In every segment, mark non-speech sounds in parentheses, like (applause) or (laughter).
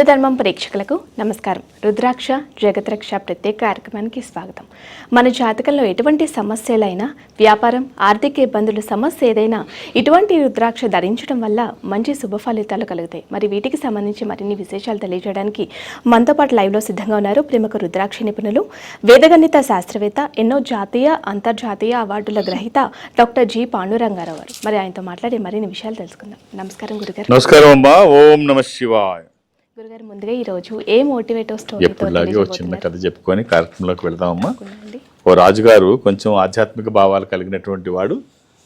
హిందూ ధర్మం ప్రేక్షకులకు నమస్కారం. రుద్రాక్ష జగద్రక్ష ప్రత్యేక కార్యక్రమానికి స్వాగతం. మన జాతకంలో ఎటువంటి సమస్యలైనా వ్యాపారం ఆర్థిక ఇబ్బందులు సమస్య ఏదైనా ఇటువంటి రుద్రాక్ష ధరించడం వల్ల మంచి శుభ ఫలితాలు కలుగుతాయి. మరి వీటికి సంబంధించి మరిన్ని విశేషాలు తెలియజేయడానికి మనతో పాటు లైవ్లో సిద్ధంగా ఉన్నారు ప్రముఖ రుద్రాక్ష నిపుణులు వేదగణిత శాస్త్రవేత్త ఎన్నో జాతీయ అంతర్జాతీయ అవార్డుల గ్రహీత డాక్టర్ జి. పాండురంగారావు గారు. మరి ఆయనతో మాట్లాడి మరిన్ని విషయాలు తెలుసుకుందాం. నమస్కారం గురుగారు. నమస్కారం అమ్మా. ఓం నమ శివాయ. గురుగారు ముందుగా ఈ రోజు ఏ మోటివేటివ్ స్టోరీ ఎప్పుడులాగే ఒక చిన్న కథ చెప్పుకొని కార్యక్రమంలోకి వెళ్దామమ్మా. ఓ రాజుగారు కొంచెం ఆధ్యాత్మిక భావాలు కలిగినటువంటి వాడు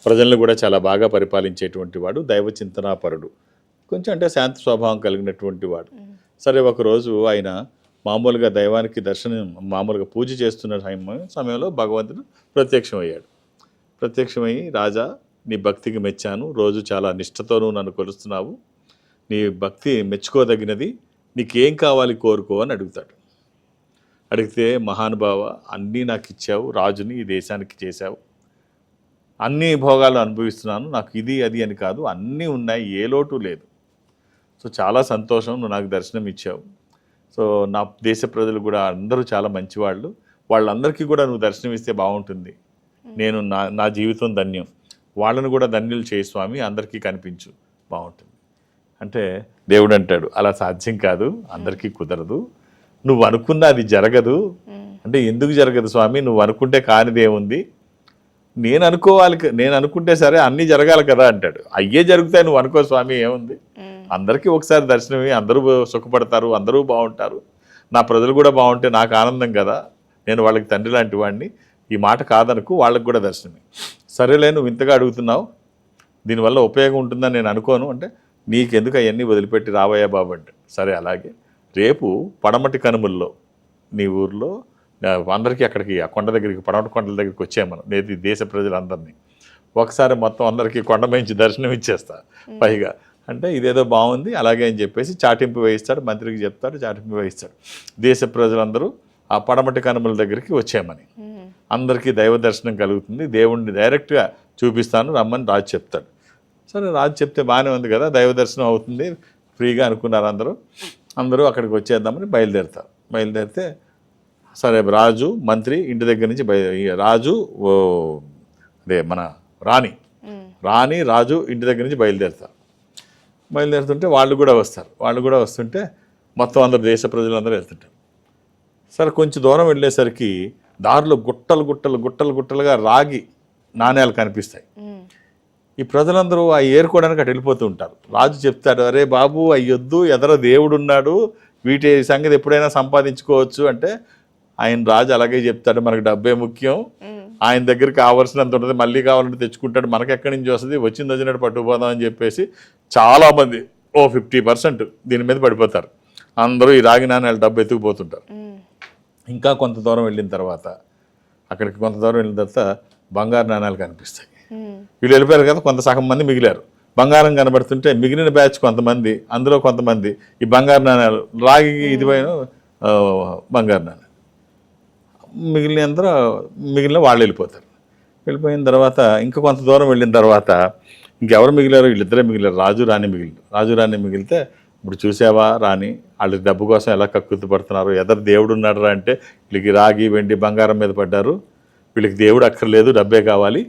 ప్రజలను కూడా చాలా బాగా పరిపాలించేటువంటి వాడు దైవ చింతనాపరుడు. కొంచెం అంటే శాంత స్వభావం కలిగినటువంటి వాడు. సరే ఒకరోజు ఆయన మామూలుగా దైవానికి దర్శనం మామూలుగా పూజ చేస్తున్న సమయం- సమయంలో భగవంతుడు ప్రత్యక్షమయ్యాడు. ప్రత్యక్షమై రాజా నీ భక్తికి మెచ్చాను. రోజు చాలా నిష్ఠతోనూ నన్ను కొలుస్తున్నావు. నీ భక్తి మెచ్చుకోదగినది నీకేం కావాలి కోరుకో అని అడుగుతాడు. అడిగితే మహానుభావ అన్నీ నాకు ఇచ్చావు రాజుని ఈ దేశానికి చేశావు. అన్ని భోగాలు అనుభవిస్తున్నాను నాకు ఇది అది అని కాదు అన్నీ ఉన్నాయి ఏ లోటు లేదు. సో చాలా సంతోషం నువ్వు నాకు దర్శనం ఇచ్చావు. సో నా దేశ ప్రజలు కూడా అందరూ చాలా మంచివాళ్ళు. వాళ్ళందరికీ కూడా నువ్వు దర్శనం ఇస్తే బాగుంటుంది. నేను నా నా జీవితం ధన్యం. వాళ్ళను కూడా ధన్యులు చేయి స్వామి అందరికీ కనిపించు. బాగుంటుంది. అంటే దేవుడు అంటాడు అలా సాధ్యం కాదు అందరికీ కుదరదు. నువ్వు అనుకున్న అది జరగదు. అంటే ఎందుకు జరగదు స్వామి? నువ్వు అనుకుంటే కానిదేముంది నేను అనుకోవాలి నేను అనుకుంటే సరే అన్నీ జరగాలి కదా అంటాడు. అయ్యే జరుగుతాయి నువ్వు అనుకో స్వామి ఏముంది? అందరికీ ఒకసారి దర్శనమే అందరూ సుఖపడతారు అందరూ బాగుంటారు. నా ప్రజలు కూడా బాగుంటే నాకు ఆనందం కదా. నేను వాళ్ళకి తండ్రి లాంటి వాడిని. ఈ మాట కాదనుకు వాళ్ళకి కూడా దర్శనమే సరేలే నువ్వు ఇంతగా అడుగుతున్నావు. దీనివల్ల ఉపయోగం ఉంటుందని నేను అనుకోను. అంటే నీకెందుకు అవన్నీ వదిలిపెట్టి రావయ్యా బాబు అంటే? సరే అలాగే. రేపు పడమటి కనుమల్లో నీ ఊర్లో అందరికీ అక్కడికి ఆ కొండ దగ్గరికి పడమటి కొండల దగ్గరికి వచ్చాము మనం నేటి దేశ ప్రజలందరినీ. ఒకసారి మొత్తం అందరికీ కొండ మించి దర్శనం ఇచ్చేస్తా పైగా. అంటే ఇదేదో బాగుంది అలాగే అని చెప్పేసి చాటింపు వేయిస్తాడు మంత్రికి చెప్తాడు చాటింపు వేయిస్తాడు. దేశ ప్రజలందరూ ఆ పడమటి కనుమల దగ్గరికి వచ్చామని. అందరికీ దైవ దర్శనం కలుగుతుంది దేవుణ్ణి డైరెక్ట్గా చూపిస్తాను రమ్మని రాజు చెప్తాడు. సరే రాజు చెప్తే బాగానే ఉంది కదా దైవ దర్శనం అవుతుంది ఫ్రీగా అనుకున్నారు అందరూ. అందరూ అక్కడికి వచ్చేద్దామని బయలుదేరుతారు. బయలుదేరితే సరే రాజు మంత్రి ఇంటి దగ్గర నుంచి బయ రాజు అదే మన రాణి. రాణి రాజు ఇంటి దగ్గర నుంచి బయలుదేరుతారు. బయలుదేరుతుంటే వాళ్ళు కూడా వస్తారు. వాళ్ళు కూడా వస్తుంటే మొత్తం అందరు దేశ ప్రజలందరూ వెళ్తుంటారు. సరే కొంచెం దూరం వెళ్ళేసరికి దారిలో గుట్టలు గుట్టలు గుట్టలు గుట్టలుగా రాగి నాణ్యాలు కనిపిస్తాయి. ఈ ప్రజలందరూ ఆ ఏరుకోవడానికి అటు వెళ్ళిపోతూ ఉంటారు. రాజు చెప్తాడు అరే బాబు అయ్యొద్దు ఎదర దేవుడు ఉన్నాడు వీటి సంగతి ఎప్పుడైనా సంపాదించుకోవచ్చు. అంటే ఆయన రాజు అలాగే చెప్తాడు మనకు డబ్బే ముఖ్యం ఆయన దగ్గర కావాల్సినంత ఉంటుంది మళ్ళీ కావాలంటే తెచ్చుకుంటాడు మనకి ఎక్కడి నుంచి వస్తుంది? వచ్చింది వచ్చినట్టు పట్టుకుపోదాం అని చెప్పేసి చాలామంది ఓ ఫిఫ్టీ పర్సెంట్ దీని మీద పడిపోతారు. అందరూ ఈ రాగి నాణ్యాలు డబ్బు ఎత్తుకుపోతుంటారు. ఇంకా కొంత దూరం వెళ్ళిన తర్వాత అక్కడికి కొంత దూరం వెళ్ళిన తర్వాత బంగారు నాణ్యాలు కనిపిస్తాయి. వీళ్ళు వెళ్ళిపోయారు కదా కొంత సగం మంది మిగిలారు. బంగారం కనబడుతుంటే మిగిలిన బ్యాచ్ కొంతమంది అందులో కొంతమంది ఈ బంగారు నాణ్యాలు రాగి ఇది పైన ఆ, బంగారు నాణ్యాలు మిగిలిన అందరూ మిగిలిన వాళ్ళు వెళ్ళిపోతారు. వెళ్ళిపోయిన తర్వాత ఇంకా కొంత దూరం వెళ్ళిన తర్వాత ఇంకెవరు మిగిలారు వీళ్ళిద్దరే మిగిలారు. రాజు రాణి మిగిలిన రాజు రాణి మిగిలితే ఇప్పుడు చూసావా రాణి వాళ్ళు డబ్బు కోసం ఎలా కక్కుర్తి పడుతున్నారు? ఎదరు దేవుడు ఉన్నాడు రా అంటే వీళ్ళకి రాగి వెండి బంగారం మీద పడ్డారు. వీళ్ళకి దేవుడు అక్కర్లేదు డబ్బే కావాలి.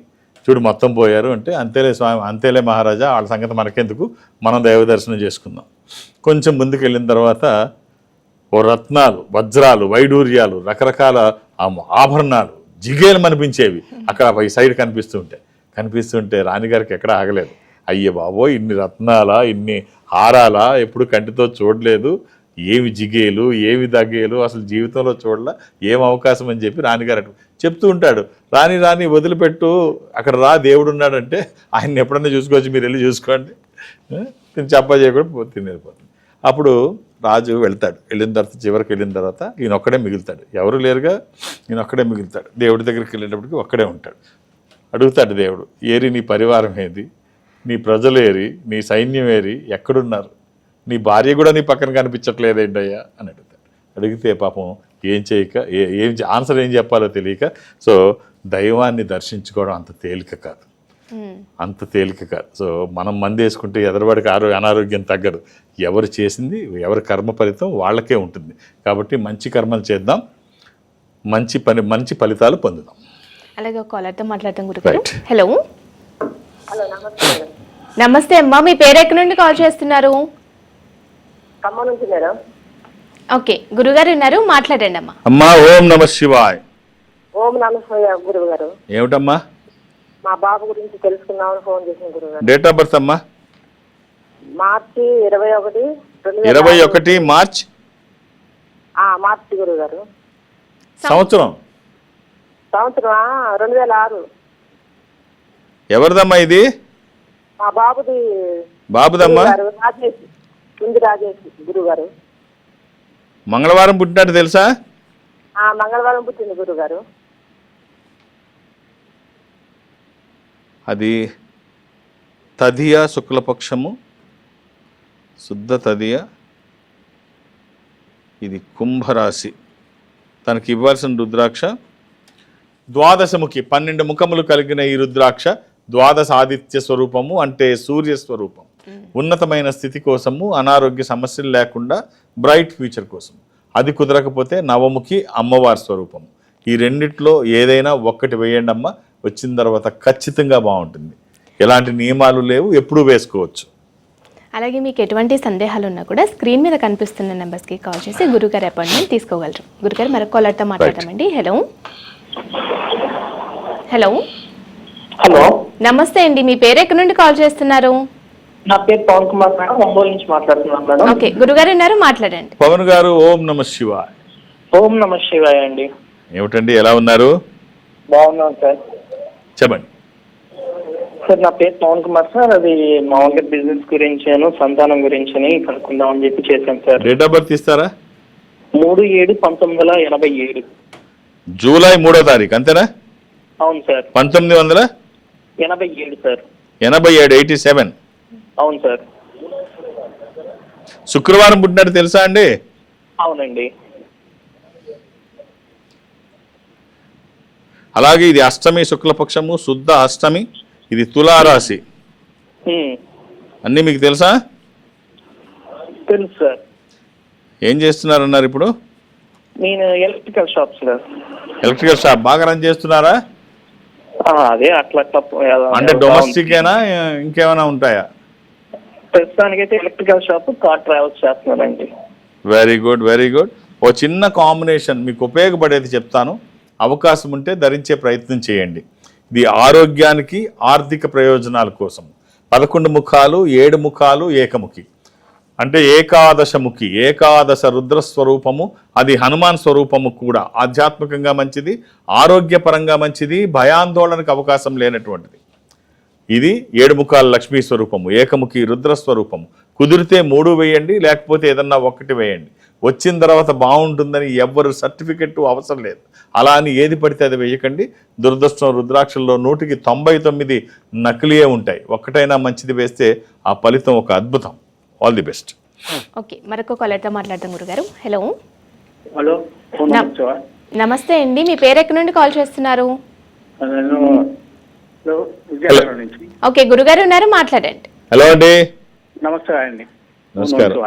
చూడు మొత్తం పోయారు అంటే అంతేలే స్వామి అంతేలే మహారాజా వాళ్ళ సంగతి మనకెందుకు? మనం దైవ దర్శనం చేసుకుందాం. కొంచెం ముందుకు వెళ్ళిన తర్వాత ఓ రత్నాలు వజ్రాలు వైడూర్యాలు రకరకాల ఆభరణాలు జిగేలు అనిపించేవి అక్కడ ఈ సైడ్ కనిపిస్తూ ఉంటాయి. కనిపిస్తుంటే రాణిగారికి ఎక్కడ ఆగలేదు. అయ్యే బాబో ఇన్ని రత్నాలా ఇన్ని హారాలా ఎప్పుడు కంటితో చూడలేదు. ఏమి జిగేలు ఏమి దగ్గేలు అసలు జీవితంలో చూడలా ఏం అవకాశం అని చెప్పి రాణిగారు అటు చెప్తూ ఉంటాడు. రాణి రాణి వదిలిపెట్టు అక్కడ రా దేవుడు ఉన్నాడంటే ఆయన్ని ఎప్పుడన్నా చూసుకోవచ్చు మీరు వెళ్ళి చూసుకోండి. తిని చెప్ప చేయకుండా తినేరిపోతుంది అప్పుడు రాజు వెళ్తాడు. వెళ్ళిన తర్వాత చివరికి వెళ్ళిన తర్వాత ఈయన ఒక్కడే మిగులుతాడు. ఎవరు లేరుగా? ఈయన ఒక్కడే మిగులుతాడు. దేవుడి దగ్గరికి వెళ్ళేటప్పటికి ఒక్కడే ఉంటాడు. అడుగుతాడు దేవుడు ఏరి నీ పరివారం ఏది? నీ ప్రజలు ఏరి? నీ సైన్యం ఏరి? ఎక్కడున్నారు? నీ భార్య కూడా నీ పక్కన కనిపించట్లేదేంటయ్యా అని అడుగుతాడు. అడిగితే పాపం ఏం చేయక ఏ- ఆన్సర్ ఏం చెప్పాలో తెలియక సో దైవాన్ని దర్శించుకోవడం అంత తేలిక కాదు. అంత తేలిక కాదు. సో మనం మంది వేసుకుంటే ఎదరవాడికి ఆరో అనారోగ్యం తగ్గదు. ఎవరు చేసింది ఎవరి కర్మ ఫలితం వాళ్ళకే ఉంటుంది. కాబట్టి మంచి కర్మలు చేద్దాం మంచి పని మంచి ఫలితాలు పొందుదాం. అలాగే ఒక కాలర్తో మాట్లాడతాం Right. హలో హలో నమస్తే మేడం. నమస్తే అమ్మా మీ పేరు ఎక్కడి నుండి కాల్ చేస్తున్నారు? ఖమ్మం నుంచి మేడం. ఓకే గురుగారు ఉన్నారు మాట్లాడండి అమ్మా. అమ్మా ఓం నమ శివాయ్. ఓం నమస్తే గురువు గారు ఏమిటమ్మా? మా బాబు గురించి తెలుసుకుందామని ఫోన్ చేసిన గురువు గారు డేట్ ఆఫ్ బర్త్ అమ్మా? మార్చి ఇరవై ఒకటి రెండు వేల ఇరవై. ఒకటి మార్చ్? ఆ, మార్చి గురువు గారు సంవత్సరం? సంవత్సరం రెండు వేల ఆరు. ఎవరిదమ్మా ఇది? మా బాబుది బాబుదమ్మా? రాజేష్. కుంది రాజేష్ గురువు గారు మంగళవారం పుట్టినట్టు తెలుసా? మంగళవారం పుట్టింది గురువు గారు అది తదియ శుక్లపక్షము శుద్ధ తదియ ఇది కుంభరాశి. తనకి ఇవ్వాల్సిన రుద్రాక్ష ద్వాదశముఖి పన్నెండు ముఖములు కలిగిన ఈ రుద్రాక్ష ద్వాదశ ఆదిత్య స్వరూపము అంటే సూర్య స్వరూపం ఉన్నతమైన స్థితి కోసము అనారోగ్య సమస్యలు లేకుండా బ్రైట్ ఫ్యూచర్ కోసం అది కుదరకపోతే నవముఖి అమ్మవారి స్వరూపం ఈ రెండిట్లో ఏదైనా ఒక్కటి వేయండి అమ్మ వచ్చిన తర్వాత ఖచ్చితంగా బాగుంటుంది. ఎలాంటి నియమాలు లేవు ఎప్పుడూ వేసుకోవచ్చు. అలాగే మీకు ఎటువంటి సందేహాలు ఉన్నా కూడా స్క్రీన్ మీద కనిపిస్తున్న నెంబర్స్కి కాల్ చేసి గురుగారి అపాయింట్మెంట్ తీసుకోగలరు. గురుగారు మరొక కాలర్తో మాట్లాడతామండి. హలో. హలో. హలో. నమస్తే అండి మీ పేరు ఎక్కడి నుండి కాల్ చేస్తున్నారు? నా పేరు పవన్ కుమార్ మేడం ఒంగోలు నుంచి మాట్లాడుతున్నాను మేడం. ఓకే గురుగారు ఉన్నారు మాట్లాడండి. పవన్ గారు ఓం నమ శివాయ్. ఓం నమ శివాయ అండి. ఏమిటండి ఎలా ఉన్నారు? బాగున్నాను సార్. చెప్పండి. సార్ నా పేరు పవన్ కుమార్ సార్ అది మామూలుగా బిజినెస్ గురించాను సంతానం గురించి అని కనుక్కుందామని చెప్పి చేశాను సార్. డేట్ ఆఫ్ బర్త్ ఇస్తారా? మూడు ఏడు పంతొమ్మిది వందల ఎనభై ఏడు. జూలై మూడో తారీఖు అంతేనా? అవును సార్. పంతొమ్మిది వందల ఎనభై ఏడు సార్. ఎనభై ఏడు ఎయిటీ సెవెన్. అవును సార్. శుక్రవారం పుట్టినట్టు తెలుసా అండి? అవునండి. అలాగే ఇది అష్టమి శుక్లపక్షము శుద్ధ అష్టమి ఇది తులారాశి. అన్నీ మీకు తెలుసా? తెలుసు సార్. ఏం చేస్తున్నారన్నారు ఇప్పుడు? నేను electrical shop sir. Electrical shop. బాగా రన్ చేస్తున్నారా? అదే అట్లా అంటే డొమెస్టిక్ ఏనా ఇంకేమైనా ఉంటాయా? ప్రస్తుతానికైతే ఎలక్ట్రికల్ షాప్ కార్ ట్రావెల్స్ చేస్తున్నానండి. వెరీ గుడ్ వెరీ గుడ్ ఓ చిన్న కాంబినేషన్ మీకు ఉపయోగపడేది చెప్తాను. అవకాశం ఉంటే ధరించే ప్రయత్నం చేయండి. ఇది ఆరోగ్యానికి ఆర్థిక ప్రయోజనాల కోసం. పదకొండు ముఖాలు ఏడు ముఖాలు ఏకముఖి. అంటే ఏకాదశముఖి ఏకాదశ రుద్ర స్వరూపము అది హనుమాన్ స్వరూపము కూడా. ఆధ్యాత్మికంగా మంచిది ఆరోగ్యపరంగా మంచిది భయాందోళనకు అవకాశం లేనటువంటిది. ఇది ఏడు ముఖాల లక్ష్మీ స్వరూపము ఏకముఖి రుద్ర స్వరూపము. కుదిరితే మూడు వేయండి లేకపోతే ఏదన్నా ఒక్కటి వేయండి. వచ్చిన తర్వాత బాగుంటుందని ఎవ్వరు సర్టిఫికెట్ అవసరం లేదు. అలా అని ఏది పడితే అది వేయకండి. దురదృష్టం రుద్రాక్షల్లో నూటికి తొంభై తొమ్మిది నకిలీయే ఉంటాయి. ఒక్కటైనా మంచిది వేస్తే ఆ ఫలితం ఒక అద్భుతం. ఆల్ ది బెస్ట్ ఓకే మరొక కాలర్తో మాట్లాడతాం గురుగారు. Hello hello. నమస్తే అండి మీ పేరు ఎక్కడి నుండి కాల్ చేస్తున్నారు? నేను హలో విజయనగరం నుంచి. ఓకే గురుగారు ఉన్నారు మాట్లాడండి. హలో అండి. నమస్తే అండి. నమస్కారం.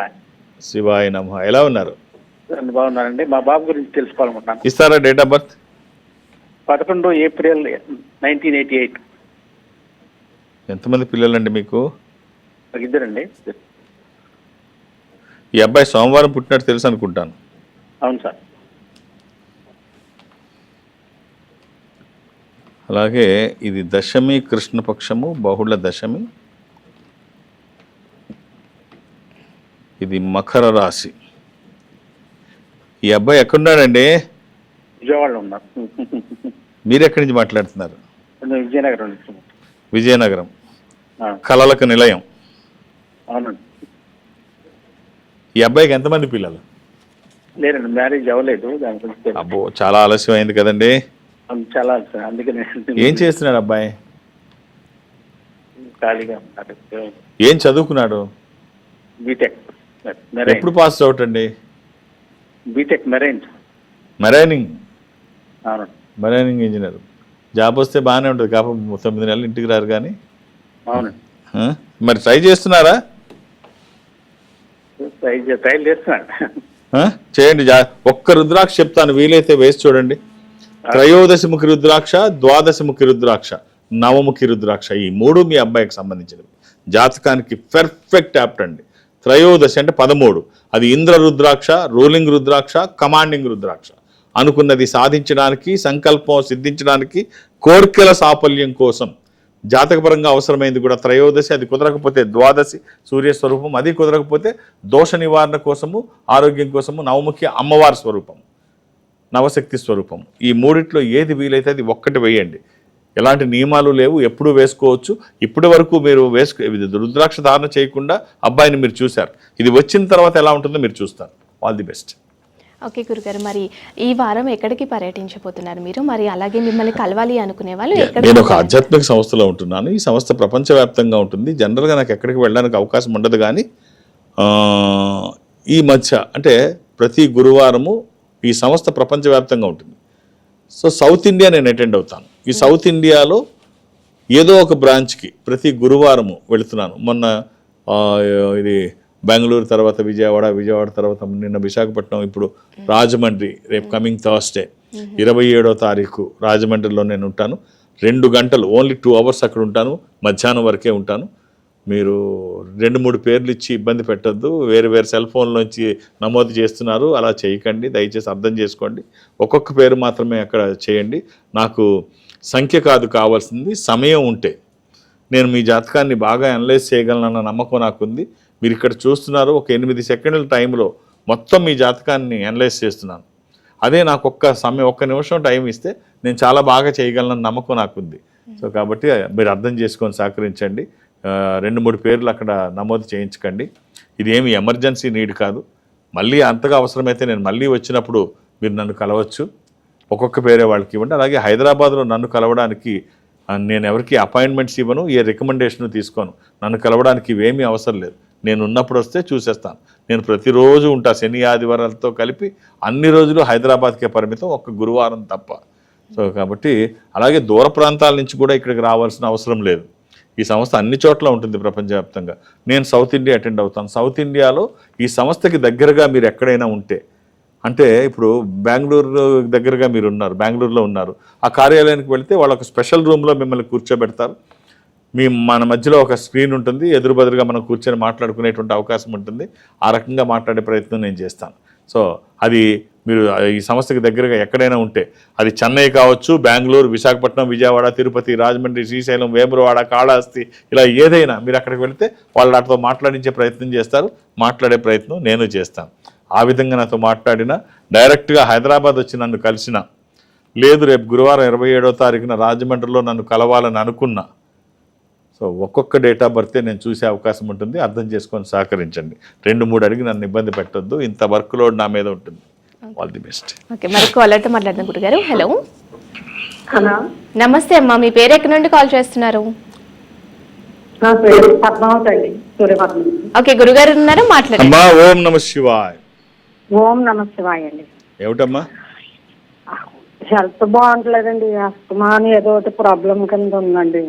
శివాయ. నమ. ఎలా ఉన్నారు? అండి, బాగున్నారండి. మా బాబు గురించి తెలుసుకోవాలనుకుంటున్నాను. ఇస్తారా డేట్ ఆఫ్ బర్త్? పదకొండు ఏప్రిల్ నైన్టీన్ ఎయిటీ ఎయిట్. ఎంతమంది పిల్లలండి మీకు ఇద్దరండి. ఈ అబ్బాయి సోమవారం పుట్టినట్టు తెలుసు అనుకుంటాను. అవును సార్. అలాగే ఇది దశమి కృష్ణపక్షము బహుళ దశమి. ఇది మకర రాశి. ఈ అబ్బాయి ఎక్కడున్నాడండి? విజయవాడలో ఉన్నారు మీరు ఎక్కడి నుంచి మాట్లాడుతున్నారు? నేను విజయనగరం నుంచి. విజయనగరం. కళలకు నిలయం. అవునండి. ఈ అబ్బాయికి ఎంతమంది పిల్లలు? లేరండి మ్యారేజ్ అవ్వలేదు. అబ్బో చాలా ఆలస్యం అయింది కదండి. చాలా సార్ అందుకనే ఏం చేస్తున్నాడు అబ్బాయి? ఖాళీగా ఉన్నారు ఏం చదువుకున్నాడు? B Tech. ఎప్పుడు పాస్ అవుట్ అండి? B Tech marine. మెరైనింగ్. అవునండి మెరైనింగ్ ఇంజనీర్. జాబ్ వస్తే బాగానే ఉంటుంది. కాకపోతే తొమ్మిది నెలలు ఇంటికి రారు కానీ. అవునండి ఆ? మరి ట్రై చేస్తున్నారా? ట్రై ట్రై చేస్తున్నాను? చేయండి. ఒక్క రుద్రాక్ష చెప్తాను. వీలైతే వేసి చూడండి. త్రయోదశముఖి రుద్రాక్ష ద్వాదశముఖి రుద్రాక్ష నవముఖి రుద్రాక్ష ఈ మూడు మీ అబ్బాయికి సంబంధించినవి. జాతకానికి పెర్ఫెక్ట్ యాప్ట్ అండి. త్రయోదశి అంటే పదమూడు. అది ఇంద్ర రుద్రాక్ష రూలింగ్ రుద్రాక్ష కమాండింగ్ రుద్రాక్ష. అనుకున్నది సాధించడానికి సంకల్పం సిద్ధించడానికి కోర్కెల సాఫల్యం కోసం. జాతకపరంగా అవసరమైంది కూడా త్రయోదశి అది కుదరకపోతే ద్వాదశి సూర్య స్వరూపం అది కుదరకపోతే దోష నివారణ కోసము ఆరోగ్యం కోసము నవముఖి అమ్మవారి స్వరూపం నవశక్తి స్వరూపం. ఈ మూడిట్లో ఏది వీలైతే అది ఒక్కటి వేయండి. ఎలాంటి నియమాలు లేవు ఎప్పుడు వేసుకోవచ్చు. ఇప్పటి వరకు మీరు వేసుకో రుద్రాక్ష ధారణ చేయకుండా అబ్బాయిని మీరు చూశారు. ఇది వచ్చిన తర్వాత ఎలా ఉంటుందో మీరు చూస్తారు. ఆల్ ది బెస్ట్ ఓకే గురుగారు మరి ఈ వారం ఎక్కడికి పర్యటించబోతున్నారు మీరు? మరి అలాగే మిమ్మల్ని కలవాలి అనుకునే వాళ్ళు ఎక్కడ నేను ఒక ఆధ్యాత్మిక సంస్థలో ఉంటున్నాను. ఈ సంస్థ ప్రపంచవ్యాప్తంగా ఉంటుంది. జనరల్గా నాకు ఎక్కడికి వెళ్ళడానికి అవకాశం ఉండదు కానీ ఈ మధ్య అంటే ప్రతి గురువారము ఈ సంస్థ ప్రపంచవ్యాప్తంగా ఉంటుంది. సో సౌత్ ఇండియా నేను అటెండ్ అవుతాను. ఈ సౌత్ ఇండియాలో ఏదో ఒక బ్రాంచ్కి ప్రతి గురువారము వెళుతున్నాను. మొన్న ఇది బెంగళూరు తర్వాత విజయవాడ విజయవాడ తర్వాత నిన్న విశాఖపట్నం ఇప్పుడు రాజమండ్రి రేపు కమింగ్ థర్స్డే. ఇరవై ఏడో తారీఖు రాజమండ్రిలో నేను ఉంటాను. రెండు గంటలు ఓన్లీ టూ అవర్స్ అక్కడ ఉంటాను. మధ్యాహ్నం వరకే ఉంటాను. మీరు రెండు మూడు పేర్లు ఇచ్చి ఇబ్బంది పెట్టొద్దు. వేరు వేరు సెల్ ఫోన్లోంచి నమోదు చేస్తున్నారు. అలా చేయకండి. దయచేసి అర్థం చేసుకోండి. ఒక్కొక్క పేరు మాత్రమే అక్కడ చేయండి. నాకు సంఖ్య కాదు కావాల్సింది సమయం ఉంటే. నేను మీ జాతకాన్ని బాగా అనలైజ్ చేయగలనన్న నమ్మకం నాకుంది. మీరు ఇక్కడ చూస్తున్నారు. ఒక ఎనిమిది సెకండ్ల టైంలో మొత్తం మీ జాతకాన్ని అనలైజ్ చేస్తున్నాను. అదే నాకు ఒక్క సమయం ఒక్క నిమిషం టైం ఇస్తే నేను చాలా బాగా చేయగలనన్న నమ్మకం నాకుంది. సో కాబట్టి మీరు అర్థం చేసుకొని సహకరించండి. రెండు మూడు పేర్లు అక్కడ నమోదు చేయించకండి. ఇది ఏమి ఎమర్జెన్సీ నీడ్ కాదు. మళ్ళీ అంతగా అవసరమైతే నేను మళ్ళీ వచ్చినప్పుడు మీరు నన్ను కలవచ్చు. ఒక్కొక్క పేరే వాళ్ళకి ఇవ్వండి. అలాగే హైదరాబాద్లో నన్ను కలవడానికి నేను ఎవరికి అపాయింట్మెంట్స్ ఇవ్వను ఏ రికమెండేషన్ తీసుకోను. నన్ను కలవడానికి ఇవేమీ అవసరం లేదు. నేను ఉన్నప్పుడు వస్తే చూసేస్తాను. నేను ప్రతిరోజు ఉంటా శని ఆదివారాలతో కలిపి అన్ని రోజులు హైదరాబాద్కే పరిమితం ఒక్క గురువారం తప్ప. సో కాబట్టి అలాగే దూర ప్రాంతాల నుంచి కూడా ఇక్కడికి రావాల్సిన అవసరం లేదు. ఈ సంస్థ అన్ని చోట్ల ఉంటుంది ప్రపంచవ్యాప్తంగా. నేను సౌత్ ఇండియా అటెండ్ అవుతాను. సౌత్ ఇండియాలో ఈ సంస్థకి దగ్గరగా మీరు ఎక్కడైనా ఉంటే అంటే ఇప్పుడు బెంగళూరు దగ్గరగా మీరు ఉన్నారు బెంగళూరులో ఉన్నారు. ఆ కార్యాలయానికి వెళితే వాళ్ళు ఒక స్పెషల్ రూమ్లో మిమ్మల్ని కూర్చోబెడతారు. మీ మన మధ్యలో ఒక స్క్రీన్ ఉంటుంది. ఎదురుబదురుగా మనం కూర్చొని మాట్లాడుకునేటువంటి అవకాశం ఉంటుంది. ఆ రకంగా మాట్లాడే ప్రయత్నం నేను చేస్తాను. సో అది మీరు ఈ సంస్థకి దగ్గరగా ఎక్కడైనా ఉంటే అది చెన్నై కావచ్చు బెంగళూరు విశాఖపట్నం విజయవాడ తిరుపతి రాజమండ్రి శ్రీశైలం వేమురవాడ కాళహస్తి ఇలా ఏదైనా మీరు అక్కడికి వెళితే వాళ్ళు వాటితో మాట్లాడించే ప్రయత్నం చేస్తారు మాట్లాడే ప్రయత్నం నేను చేస్తాను. ఆ విధంగా నాతో మాట్లాడిన డైరెక్ట్గా హైదరాబాద్ వచ్చి నన్ను కలిసిన లేదు రేపు గురువారం ఇరవై ఏడో తారీఖున రాజమండ్రిలో నన్ను కలవాలని అనుకున్నా సో ఒక్కొక్క డేట్ ఆఫ్ బర్తే నేను చూసే అవకాశం ఉంటుంది అర్థం చేసుకొని సహకరించండి. రెండు మూడు అడిగి నన్ను ఇబ్బంది పెట్టొద్దు ఇంత వర్క్ లోడ్ నా మీద ఉంటుంది. ఆల్ ది బెస్ట్ ఓకే మరి కాలర్తో మాట్లాడదాం గురుగారు. హలో హలో నమస్తే అమ్మా మీ పేరు ఎక్కడి నుండి కాల్ చేస్తున్నారు? నా పేరు పద్మావతి అండి సూర్యపద్మ ఓకే గురుగారు ఉన్నారా మాట్లాడండి. అమ్మా ఓం నమ శివాయ్. ఓం నమ శివాయ అండి. ఏమిటమ్మా? హెల్త్ బాగుంటలేదండి అస్తమాని ఏదో ఒకటి ప్రాబ్లం కింద ఉందండి.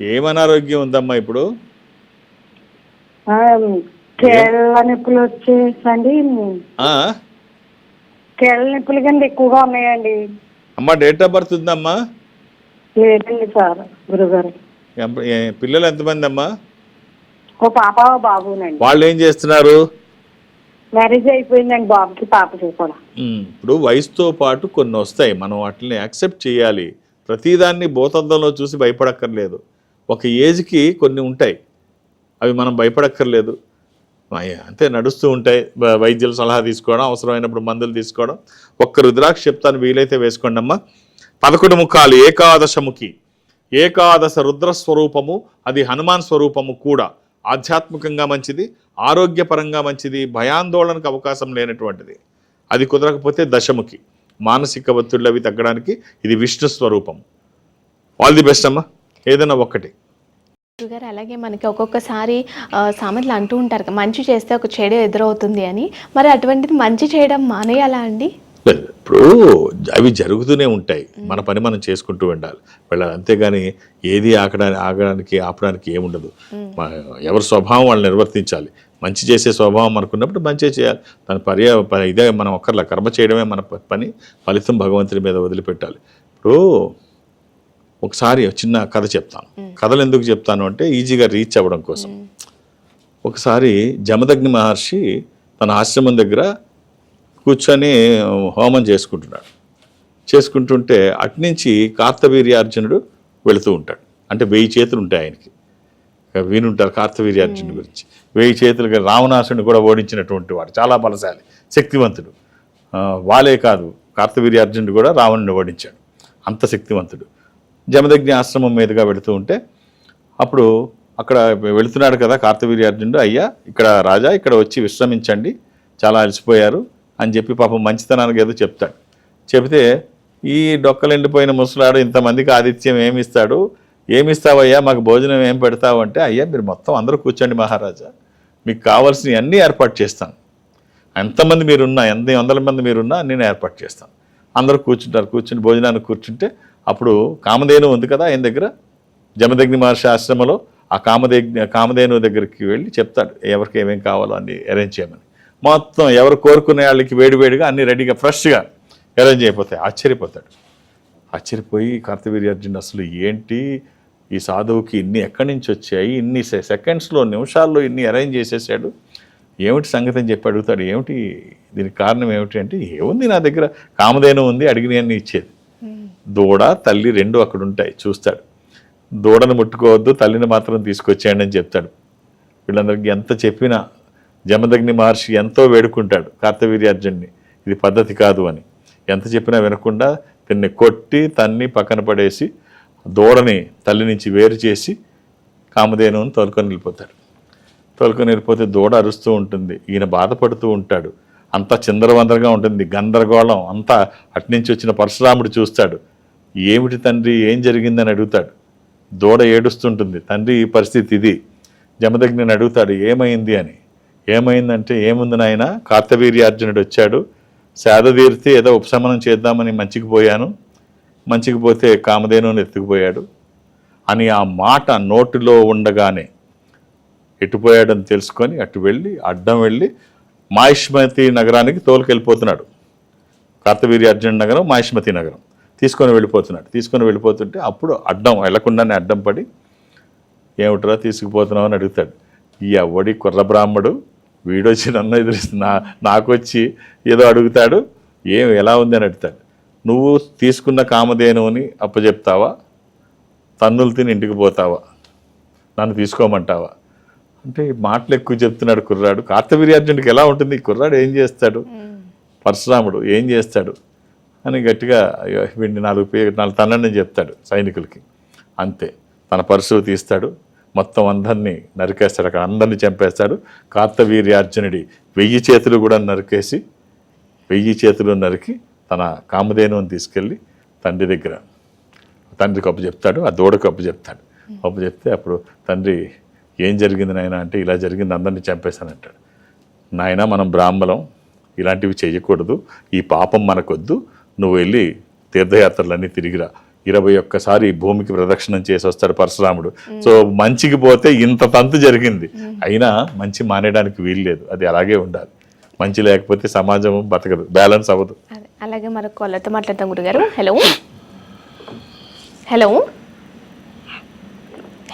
ఏం అనారోగ్యం ఉందమ్మా ఇప్పుడు? ఆ, కీళ్ళ నొప్పులు వచ్చేసండి ఆ? కీళ్ళ నొప్పులు కింద ఎక్కువగా ఉన్నాయండి. అమ్మా డేట్ ఆఫ్ బర్త్ ఉందమ్మా? లేదండి సార్ గురుగారు. ఎం- ఏ- పిల్లలు ఎంతమంది అమ్మా? ఓ పాప ఓ బాబునండి వాళ్ళు ఏం చేస్తున్నారు? మ్యారేజ్ అయిపోయిందండి బాబుకి పాపకి కూడా. ఉమ్, ఇప్పుడు వయసుతో పాటు కొన్ని వస్తాయి. మనం వాటిని యాక్సెప్ట్ చేయాలి. ప్రతిదాన్ని భూతద్దంలో చూసి భయపడక్కర్లేదు. ఒక ఏజ్కి కొన్ని ఉంటాయి. అవి మనం భయపడక్కర్లేదు. అంతే నడుస్తూ ఉంటాయి వైద్యుల సలహా తీసుకోవడం అవసరమైనప్పుడు మందులు తీసుకోవడం. ఒక్క రుద్రాక్ష చెప్తాను వీలైతే వేసుకోండి అమ్మా. పదకొండు ముఖాలు ఏకాదశముఖి. ఏకాదశ రుద్ర స్వరూపము అది హనుమాన్ స్వరూపము కూడా ఆధ్యాత్మికంగా మంచిది ఆరోగ్యపరంగా మంచిది భయాందోళనకు అవకాశం లేనటువంటిది. అది కుదరకపోతే దశముఖి. మానసిక ఒత్తిళ్ళు అవి తగ్గడానికి ఇది విష్ణు స్వరూపం. ఆల్ ది బెస్ట్ అమ్మా. ఏదైనా ఒక్కటి. గురుగారు అలాగే మనకి ఒక్కొక్కసారి సామెతలు అంటూ ఉంటారు మంచి చేస్తే ఒక చెడు ఎదురవుతుంది అని. మరి అటువంటిది మంచి చేయడం మానేయాలా అండి? ఇప్పుడు అవి జరుగుతూనే ఉంటాయి. మన పని మనం చేసుకుంటూ ఉండాలి. వెళ్ళాలి. అంతేగాని ఏది ఆకడానికి ఆగడానికి ఆపడానికి ఏముండదు. ఎవరి స్వభావం వాళ్ళు నిర్వర్తించాలి. మంచి చేసే స్వభావం మనకున్నప్పుడు మంచిగా చేయాలి. దాని పర్యా ఇదే మనం ఒక్కర్లా. కర్మ చేయడమే మన పని. ఫలితం భగవంతుడి మీద వదిలిపెట్టాలి. ఇప్పుడు ఒకసారి ఒక చిన్న కథ చెప్తాను. కథలు ఎందుకు చెప్తాను అంటే ఈజీగా రీచ్ అవ్వడం కోసం. ఒకసారి జమదగ్ని మహర్షి తన ఆశ్రమం దగ్గర కూర్చొని హోమం చేసుకుంటున్నాడు. చేసుకుంటుంటే అట్నుంచి కార్తవీర్యార్జునుడు వెళుతూ ఉంటాడు. అంటే వెయ్యి చేతులు ఉంటాయి ఆయనకి. వినుంటారు కార్తవీర్యార్జునుడి గురించి. వెయ్యి చేతులుగా రావణాసుని కూడా ఓడించినటువంటి వాడు. చాలా బలశాలి శక్తివంతుడు. వాలే కాదు కార్తవీర్యార్జునుడు కూడా రావణుని ఓడించాడు. అంత శక్తివంతుడు. జమదగ్ని ఆశ్రమం మీదుగా వెళుతూ ఉంటే అప్పుడు అక్కడ వెళుతున్నాడు కదా కార్తవీర్యార్జునుడు అయ్యా ఇక్కడ రాజా ఇక్కడ వచ్చి విశ్రమించండి. చాలా అలసిపోయారు అని చెప్పి పాపం మంచితనానికి ఏదో చెప్తాడు. చెబితే ఈ డొక్కలు ఎండిపోయిన ముసలాడు ఇంతమందికి ఆతిథ్యం ఏమిస్తాడు? ఏమిస్తావయ్యా ఏమి ఇస్తావయ్యా మాకు భోజనం ఏం పెడతావు అంటే అయ్యా మీరు మొత్తం అందరూ కూర్చోండి మహారాజా. మీకు కావాల్సినవి అన్నీ ఏర్పాటు చేస్తాను. ఎంతమంది మీరున్నా ఎన్ని వందల మంది మీరున్నా నేను ఏర్పాటు చేస్తాను. అందరూ కూర్చుంటారు. కూర్చుని భోజనానికి కూర్చుంటే అప్పుడు కామధేను ఉంది కదా ఆయన దగ్గర? జమదగ్ని మహర్షి ఆశ్రమంలో ఆ కామదగ్ని కామధేను దగ్గరికి వెళ్ళి చెప్తాడు ఎవరికి ఏమేమి కావాలో అన్ని అరేంజ్ చేయమని. మొత్తం ఎవరు కోరుకునే వాళ్ళకి వేడివేడిగా అన్ని రెడీగా ఫ్రెష్గా అరేంజ్ అయిపోతాయి. ఆశ్చర్యపోతాడు. ఆశ్చర్యపోయి కార్తవీర్యార్జున్ అసలు ఏంటి ఈ సాధువుకి ఇన్ని ఎక్కడి నుంచి వచ్చాయి? ఇన్ని సెకండ్స్లో నిమిషాల్లో ఇన్ని అరేంజ్ చేసేసాడు? ఏమిటి సంగతి? అని చెప్పి అడుగుతాడు. ఏమిటి? దీనికి కారణం ఏమిటి? అంటే ఏముంది నా దగ్గర? కామధేను ఉంది అడిగినవన్నీ ఇచ్చేది. దూడ తల్లి రెండు అక్కడ ఉంటాయి చూస్తాడు. దూడను ముట్టుకోవద్దు తల్లిని మాత్రం తీసుకొచ్చేయండి అని చెప్తాడు. వీళ్ళందరికీ ఎంత చెప్పినా జమదగ్ని మహర్షి ఎంతో వేడుకుంటాడు కార్తవీర్యార్జున్ని. ఇది పద్ధతి కాదు అని. ఎంత చెప్పినా వినకుండా తిన్ని కొట్టి తన్ని పక్కన పడేసి దూడని తల్లి నుంచి వేరు చేసి కామధేనువుని తోలుకొని వెళ్ళిపోతాడు. తోలుకొని వెళ్ళిపోతే దూడ అరుస్తూ ఉంటుంది ఈయన బాధపడుతూ ఉంటాడు. అంతా చిందరవందరగా ఉంటుంది. గందరగోళం. అంతా అట్నుంచి వచ్చిన పరశురాముడు చూస్తాడు. ఏమిటి తండ్రి? ఏం జరిగిందని అడుగుతాడు. దూడ ఏడుస్తుంటుంది. తండ్రి ఈ పరిస్థితి ఇది. జమదగ్ని అడుగుతాడు ఏమైంది? అని. ఏమైందంటే ఏముంది నాయన? కార్తవీర్యార్జునుడు వచ్చాడు. సేద ఏదో ఉపశమనం చేద్దామని మంచికి పోయాను. మంచికి పోతే కామధేనుని ఎత్తుకుపోయాడు. అని ఆ మాట నోటిలో ఉండగానే ఎటుపోయాడని తెలుసుకొని అటు వెళ్ళి అడ్డం వెళ్ళి మాహిష్మతి నగరానికి తోలుకెళ్ళిపోతున్నాడు. కార్తవీర్యార్జున నగరం మాహిష్మతి నగరం. తీసుకొని వెళ్ళిపోతున్నాడు. తీసుకొని వెళ్ళిపోతుంటే అప్పుడు అడ్డం వెళ్ళకుండానే అడ్డం పడి ఏమిట్రా తీసుకుపోతున్నావు అని అడుగుతాడు. ఈ అవ్వడి కుర్ర బ్రాహ్మడు? వీడొచ్చి నన్ను ఎదురిస్తు నా నాకొచ్చి ఏదో అడుగుతాడు. ఏం ఎలా ఉంది అని అడుగుతాడు. నువ్వు తీసుకున్న కామధేనువుని అప్పచెప్తావా తన్నులు తిని ఇంటికి పోతావా? నన్ను తీసుకోమంటావా? అంటే మాటలు ఎక్కువ చెప్తున్నాడు కుర్రాడు. కార్తవీర్యార్జునుడికి ఎలా ఉంటుంది? కుర్రాడు ఏం చేస్తాడు? పరశురాముడు ఏం చేస్తాడు? అని గట్టిగా అయ్యో వీడిని నాలుగు పే నాలుగు తన్నండి చెప్తాడు సైనికులకి. అంతే. తన పరుసులు తీస్తాడు. మొత్తం అందరినీ నరికేస్తాడు. అక్కడ అందరినీ చంపేస్తాడు. కార్తవీర్యార్జునుడి వెయ్యి చేతులు కూడా నరికేసి వెయ్యి చేతులు నరికి తన కామధేనుని తీసుకెళ్ళి తండ్రి దగ్గర తండ్రికి అప్పు చెప్తాడు. ఆ దూడకు అప్పు చెప్తాడు. అప్పు చెప్తే అప్పుడు తండ్రి ఏం జరిగింది నాయన అంటే ఇలా జరిగింది అందరినీ చంపేశానంటాడు. నాయన మనం బ్రాహ్మణం ఇలాంటివి చేయకూడదు ఈ పాపం మనకొద్దు నువ్వు వెళ్ళి తీర్థయాత్రలన్నీ తిరిగిరా. ఇరవై ఒక్కసారి భూమికి ప్రదక్షిణం చేసి వస్తాడు పరశురాముడు. సో మంచికి పోతే ఇంత తంతు జరిగింది. అయినా మంచి మానేయడానికి వీల్లేదు అది అలాగే ఉండాలి. మంచి లేకపోతే సమాజం బతకదు బ్యాలెన్స్ అవ్వదు. అలాగే మరొక కాలర్తో మాట్లాడతాం గురుగారు. Hello hello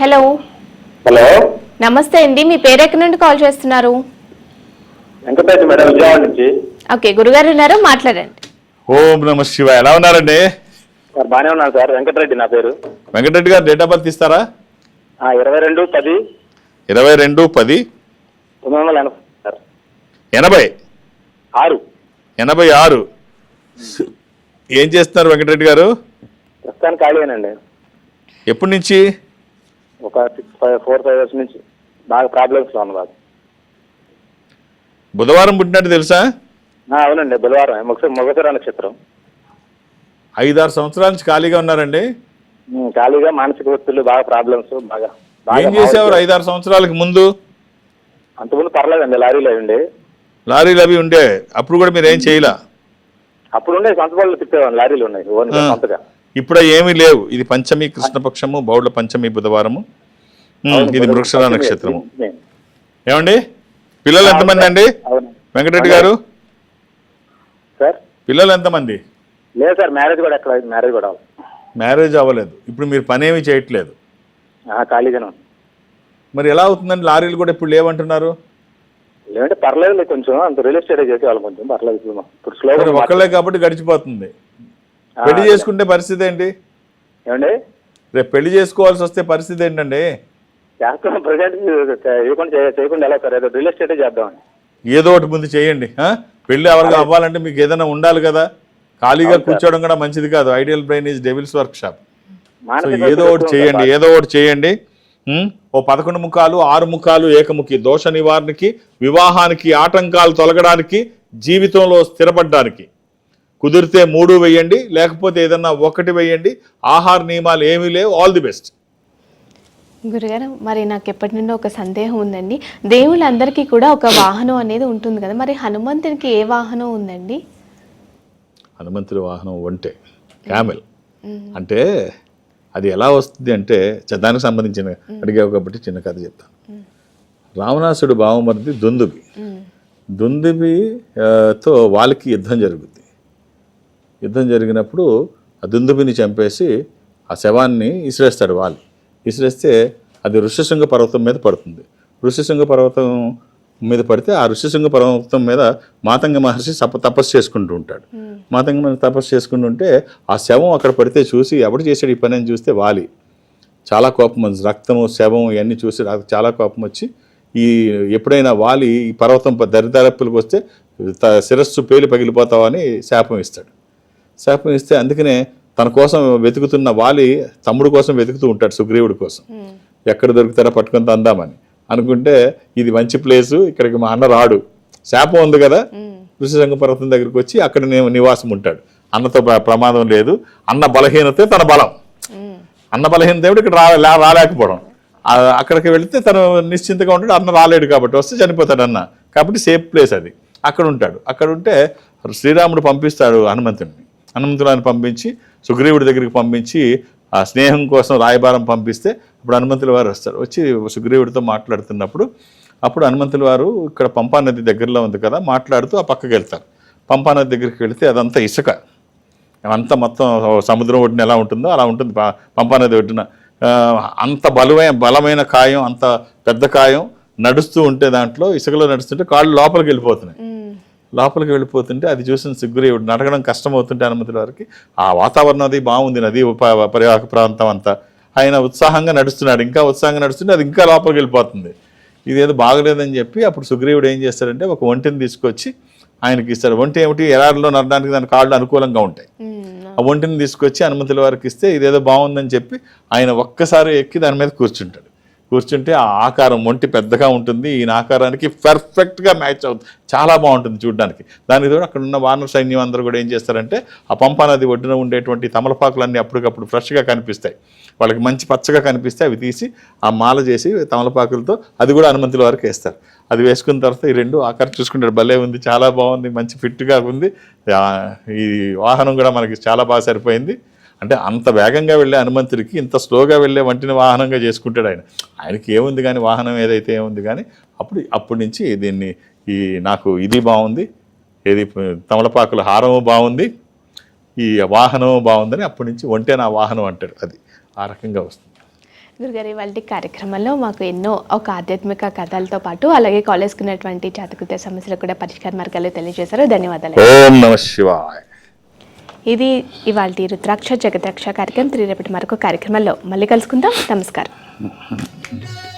hello hello. నమస్తే అండి మీ పేరు ఎక్కడి నుండి కాల్ చేస్తున్నారు? వెంకటేష్ మేడం విజయవాడ నుంచి. ఓకే గురుగారు ఉన్నారు మాట్లాడండి. ఓం నమ శివ ఎలా ఉన్నారండి? సార్ బాగానే ఉన్నాను సార్. వెంకటరెడ్డి నా పేరు. వెంకటరెడ్డి గారు డేట్ ఆఫ్ బర్త్ ఇస్తారా? ఇరవై రెండు పది. ఇరవై రెండు పది. తొమ్మిది వందల ఎనభై సార్. ఎనభై? ఆరు. ఎనభై ఆరు. ఏం చేస్తున్నారు వెంకటరెడ్డి గారు? ప్రస్తుతానికి ఖాళీనండి ఎప్పటి నుంచి? ఒక six five four five years నుంచి బాగా ప్రాబ్లమ్స్లో ఉంది బుధవారం పుట్టినట్టు తెలుసా? అవునండి బుధవారం మొగసర నక్షత్రం ఐదారు సంవత్సరాల నుంచి ఖాళీగా ఉన్నారండి? ఖాళీగా మానసిక ఒత్తిళ్ళు బాగా ప్రాబ్లమ్స్ బాగా ఏం చేసేవారు ఐదారు సంవత్సరాలకు ముందు? అంతకుముందు పర్లేదండి లారీలో ఉండి. లారీలు అవి ఉండే. అప్పుడు కూడా మీరు ఏం చేయలా? అప్పుడు ఉండే సొంత వాళ్ళు తిప్పేవాళ్ళు లారీలు ఉన్నాయి. సొంతగా. ఇప్పుడు ఏమీ లేవు. ఇది పంచమి కృష్ణపక్షము బౌళ్ళ పంచమి బుధవారము. ఇది వృక్షర. నక్షత్రము. ఏమండి? పిల్లలు ఎంతమంది అండి? వెంకటరెడ్డి గారు? సార్? పిల్లలు ఎంతమంది? లేదు సార్ మ్యారేజ్ కూడా ఎక్కడ మ్యారేజ్ కూడా. మ్యారేజ్ అవ్వలేదు. ఇప్పుడు మీరు పని ఏమీ చేయట్లేదు ఖాళీగానే మరి ఎలా అవుతుందండి? లారీలు కూడా ఇప్పుడు లేవంటున్నారు. లేదంటే పర్లేదు కొంచెం. అంత రియల్ ఎస్టేట్ చేసేవాళ్ళు కొంచెం. పర్లేదు ఇప్పుడు స్లోగా ఒక్కళ్ళే కాబట్టి గడిచిపోతుంది. పెళ్ళి చేసుకుంటే పరిస్థితి ఏంటి? ఏమండి? రేపు పెళ్ళి చేసుకోవాల్సి వస్తే పరిస్థితి ఏంటండి? చేస్తున్నాం ప్రజెంట్ ఇవ్వకుండా చేయ- చేయకుండా ఎలా సార్? ఏదో రియల్ ఎస్టేటే చేద్దామని. ఏదో ఒకటి ముందు చేయండి? పెళ్ళి ఎవరికి అవ్వాలంటే మీకు ఏదైనా ఉండాలి కదా? ఖాళీగా కూర్చోవడం కూడా మంచిది కాదు. Ideal brain is devil's workshop ఏదో ఒకటి చేయండి. ఏదో ఒకటి చేయండి? ఓ పదకొండు ముఖాలు ఆరు ముఖాలు ఏకముఖి దోష నివారణకి వివాహానికి ఆటంకాలు తొలగడానికి జీవితంలో స్థిరపడడానికి. కుదిరితే మూడు వేయండి లేకపోతే ఏదన్నా ఒకటి వేయండి. ఆహార నియమాలు ఏమీ లేవు. ఆల్ ది బెస్ట్ గురుగారు మరి నాకు ఎప్పటి నుండో ఒక సందేహం ఉందండి. దేవుళ్ళందరికీ కూడా ఒక వాహనం అనేది ఉంటుంది కదా. మరి హనుమంతునికి ఏ వాహనం ఉందండి? హనుమంతుడి వాహనం ఒంటే క్యామెల్. అంటే అది ఎలా వస్తుంది అంటే చ- దానికి సంబంధించిన అడిగావు కాబట్టి చిన్న కథ చెప్తాను. రావణాసుడు బావమరిది దుందుబి. దుందుబి ఆ, తో వాళ్ళకి యుద్ధం జరుగుద్ది యుద్ధం జరిగినప్పుడు ఆ దుందుబిని చంపేసి ఆ శవాన్ని ఇసిరేస్తాడు వాలి. ఇసిరేస్తే అది ఋషశృంగ పర్వతం మీద పడుతుంది. ఋషశృంగ పర్వతం మీద పడితే ఆ ఋషశృంగ పర్వతం మీద మాతంగ మహర్షి సప తపస్సు చేసుకుంటూ ఉంటాడు. మాతంగ మహర్షి తపస్సు చేసుకుంటూ ఉంటే ఆ శవం అక్కడ పడితే చూసి ఎవడు చేశాడు ఈ పని అని చూస్తే వాలి. చాలా కోపం వచ్చి రక్తము శవం ఇవన్నీ చూసి చాలా కోపం వచ్చి ఈ ఎప్పుడైనా వాలి ఈ పర్వతం దరిదారప్పులకు వస్తే శిరస్సు పేలి పగిలిపోతావని శాపం ఇస్తాడు. శాపం ఇస్తే అందుకనే తన కోసం వెతుకుతున్న వాలి తమ్ముడు కోసం వెతుకుతూ ఉంటాడు సుగ్రీవుడి కోసం. ఎక్కడ దొరుకుతారో పట్టుకొని తందామని. అనుకుంటే ఇది మంచి ప్లేసు ఇక్కడికి మా అన్న రాడు. శాపం ఉంది కదా? ఋషిశంగ పర్వతం దగ్గరికి వచ్చి అక్కడ నివాసం ఉంటాడు. అన్నతో ప్ర- ప్రమాదం లేదు. అన్న బలహీనతే తన బలం. అన్న బలహీనత ఏమిటి? ఇక్కడ రా రాలేకపోవడం. అక్కడికి వెళితే తను నిశ్చింతగా ఉంటాడు. అన్న రాలేడు కాబట్టి వస్తే చనిపోతాడు అన్న. కాబట్టి సేఫ్ ప్లేస్ అది. అక్కడ ఉంటాడు. అక్కడ ఉంటే శ్రీరాముడు పంపిస్తాడు హనుమంతుడిని హనుమంతుడిని పంపించి సుగ్రీవుడి దగ్గరికి పంపించి ఆ స్నేహం కోసం రాయబారం పంపిస్తే అప్పుడు హనుమంతుల వారు వస్తారు. వచ్చి సుగ్రీవుడితో మాట్లాడుతున్నప్పుడు అప్పుడు హనుమంతుల వారు ఇక్కడ పంపా నది దగ్గరలో ఉంది కదా మాట్లాడుతూ ఆ పక్కకి వెళ్తారు. పంపా నది దగ్గరికి వెళితే అదంతా ఇసుక. అంతా మొత్తం సముద్రం ఒడ్డున ఎలా ఉంటుందో అలా ఉంటుంది. ప- పంపా నది ఒడ్డున. అంత బలమైన బలమైన కాయం అంత పెద్ద కాయం నడుస్తూ ఉంటే దాంట్లో ఇసుకలో నడుస్తుంటే కాళ్ళు లోపలికి వెళ్ళిపోతున్నాయి. లోపలికి వెళ్ళిపోతుంటే అది చూసిన సుగ్రీవుడు నడగడం కష్టం అవుతుంటే హనుమంతుల వారికి ఆ వాతావరణం అది బాగుంది నది ఉప పరివాహక ప్రాంతం అంతా. ఆయన ఉత్సాహంగా నడుస్తున్నాడు. ఇంకా ఉత్సాహంగా నడుస్తుంటే అది ఇంకా లోపలికి వెళ్ళిపోతుంది. ఇదేదో బాగలేదని చెప్పి అప్పుడు సుగ్రీవుడు ఏం చేస్తాడంటే ఒక ఒంటిని తీసుకొచ్చి ఆయనకి ఇస్తాడు. ఒంటి ఏమిటి? ఎడారిలో నడడానికి దాని కాళ్ళు అనుకూలంగా ఉంటాయి. ఆ ఒంటిని తీసుకొచ్చి హనుమంతుల వారికి ఇస్తే ఇదేదో బాగుందని చెప్పి ఆయన ఒక్కసారి ఎక్కి దాని మీద కూర్చుంటాడు. కూర్చుంటే ఆ ఆకారం ఒంటి పెద్దగా ఉంటుంది. ఈయన ఆకారానికి పర్ఫెక్ట్గా మ్యాచ్ అవుతుంది. చాలా బాగుంటుంది చూడడానికి. దానికి తోడు అక్కడ ఉన్న వానర సైన్యం అందరూ కూడా ఏం చేస్తారంటే ఆ పంపా నది ఒడ్డున ఉండేటువంటి తమలపాకులన్నీ అప్పటికప్పుడు ఫ్రెష్గా కనిపిస్తాయి. వాళ్ళకి మంచి పచ్చగా కనిపిస్తే అవి తీసి ఆ మాల చేసి తమలపాకులతో అది కూడా హనుమంతుల వరకు వేస్తారు. అది వేసుకున్న తర్వాత ఈ రెండు ఆకారం చూసుకుంటాడు భలే ఉంది. చాలా బాగుంది. మంచి ఫిట్గా ఉంది. ఈ వాహనం కూడా మనకి చాలా బాగా సరిపోయింది. అంటే అంత వేగంగా వెళ్ళే హనుమంతుడికి ఇంత స్లోగా వెళ్ళే వంటిని వాహనంగా చేసుకుంటాడు ఆయన. ఆయనకి ఏముంది కానీ వాహనం ఏదైతే ఏముంది కానీ అప్పుడు అప్పటి నుంచి దీన్ని ఈ నాకు ఇది బాగుంది ఏది తమలపాకుల హారము బాగుంది ఈ వాహనము బాగుందని అప్పటి నుంచి ఒంటే నా వాహనం అంటాడు అది. ఆ రకంగా వస్తుంది. గురుగారు ఇవాళ కార్యక్రమంలో మాకు ఎన్నో ఒక ఆధ్యాత్మిక కథలతో పాటు అలాగే కాలేజ్కి ఉన్నటువంటి జాతకృత సమస్యలకు కూడా పరిష్కార మార్గాలు తెలియజేశారు. ధన్యవాదాలు. ఓం నమ శివాయ. ఇది ఇవాళ రుద్రాక్ష జగద్రాక్ష కార్యక్రమం. తిరిగి రేపటి మరొక కార్యక్రమంలో మళ్ళీ కలుసుకుందాం. నమస్కారం. (laughs)